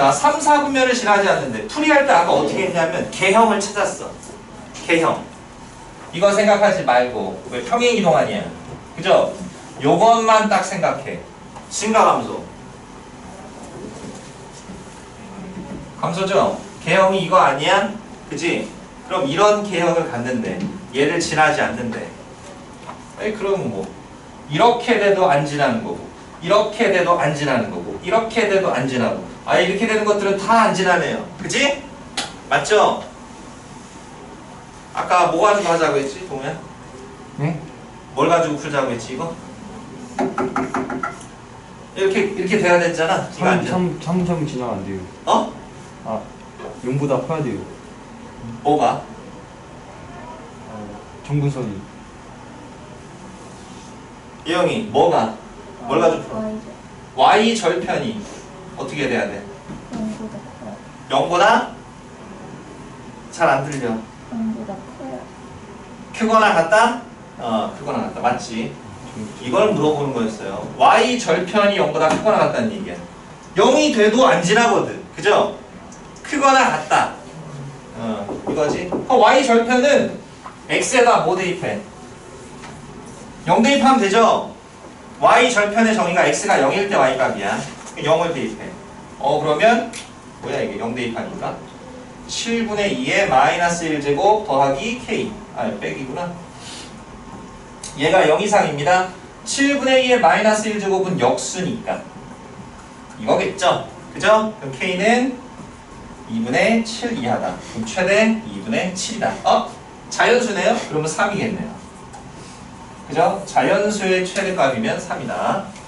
자, 3, 4분면을 지나지 않는데 풀이할 때 아까 어떻게 했냐면 개형을 찾았어. 개형. 이거 생각하지 말고 왜 평행 이동 아니야? 그죠? 요것만 딱 생각해. 증가 감소. 감소죠? 개형이 이거 아니야? 그지? 그럼 이런 개형을 갖는데 얘를 지나지 않는데 에이 그러면 뭐 이렇게 돼도 안 지나는 거고 이렇게 돼도 안 지나는 거고 이렇게 돼도 안 지나고 아 이렇게 되는 것들은 다 안 지나네요 그지? 맞죠? 아까 뭐 가지고 하자고 했지 동우야? 네? 뭘 가지고 풀자고 했지 이거? 이렇게 이렇게 돼야 됐잖아 이거 안 돼. 3, 3, 3 지나면 안 돼요 어? 아 0보다 커야 돼요 뭐가? 정근선이 예영이 뭐가? 뭘 가지고 풀어? Y 절편이 어떻게 돼야 돼? 0보다 커요. 0보다 잘 안 들려 0보다 커요. 크거나 같다? 어 크거나 같다 맞지? 이걸 물어보는 거였어요 y 절편이 0보다 크거나 같다는 얘기야 0이 돼도 안 지나거든 그죠? 크거나 같다 어 이거지 어, y 절편은 x에다 뭐 대입해? 0 대입하면 되죠? Y 절편의 정의가 x가 0일 때 y 값이야 0을 대입해. 어 그러면 뭐야 이게 0 대입하니까? 7분의 2에 마이너스 1제곱 더하기 k. 아 빼기구나. 얘가 0 이상입니다. 7분의 2의 마이너스 1제곱은 역수니까. 이거겠죠? 그죠? 그럼 k는 2분의 7 이하다. 그럼 최대 2분의 7이다. 어? 자연수네요? 그러면 3이겠네요 그죠? 자연수의 최대값이면 3이다